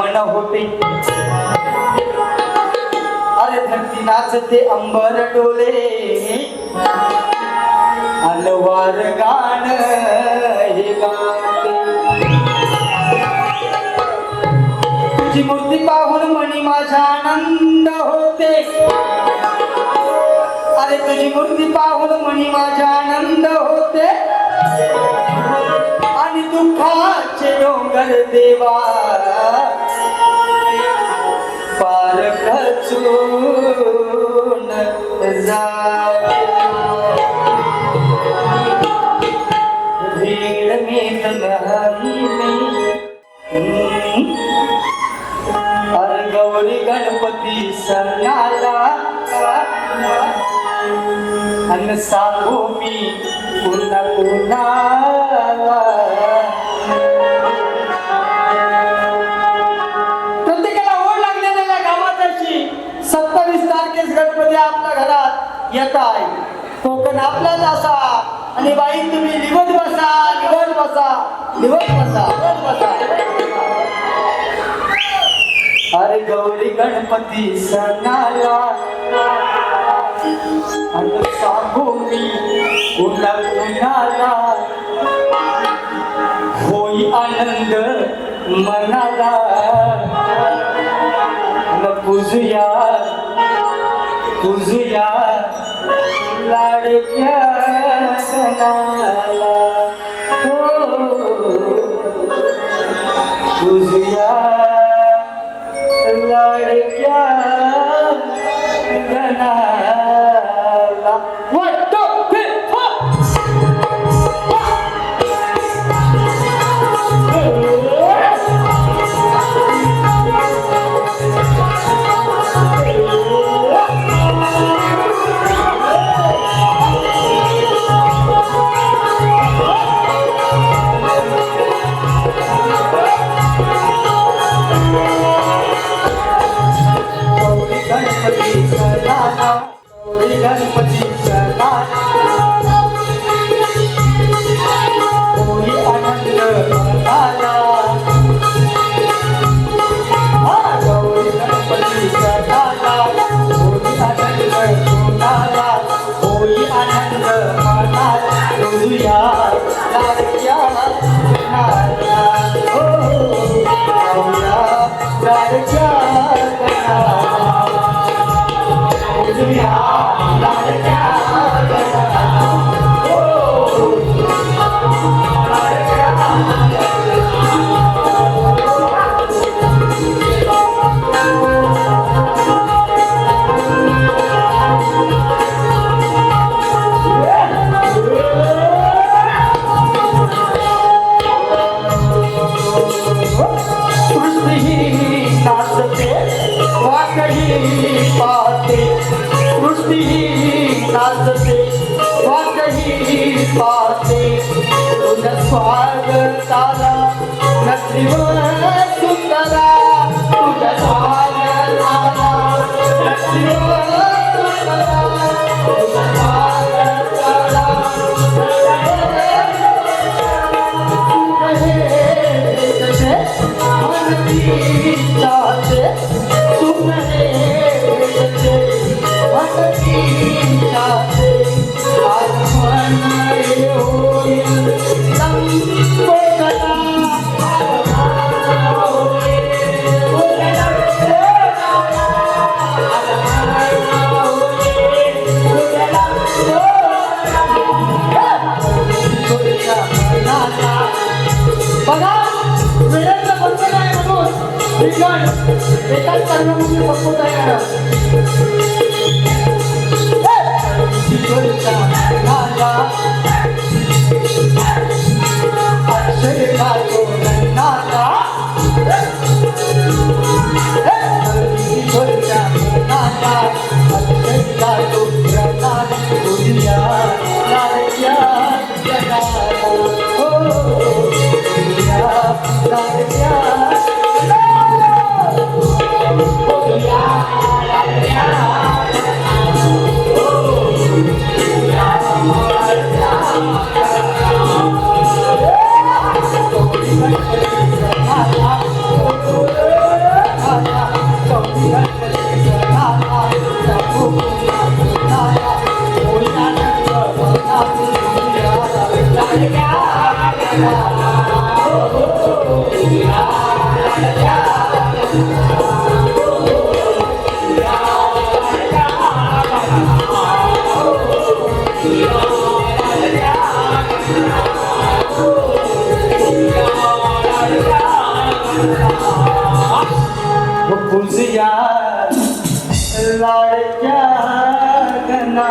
होते. अरे धरती नाचते अंबर डोले. अलवार गाण हे तुझी मूर्ती पाहून मनी माझा आनंद होते. अरे तुझी मूर्ती पाहून मनी माझा आनंद होते. आणि दुःखाचे डोंगर देवा पार खचून जाते अरे गौरी गणपती सणाला अन सांगू मी पुन्हा पुन्हा. येत आहे कोकण आपलाच असा. आणि बाई तुम्ही निवड बसा निवड बसा निवड बसा निवड बसा. अरे गौरी गणपती सणाला. आणि सांगू मी पुन्हा पुन्हाला होई आनंद मनाला. न पूजुया पूजुया लाडक्या Yeah. वाकही पाहते सृष्टी नाचते वाकही पाहते. तुझ्या स्वागताला नथीवर सुंदरा तुझ्या स्वागताला नथीवर बघा वेळेचं बंधन आहे म्हणून विज्ञान खुशियाँ लड़ क्या करना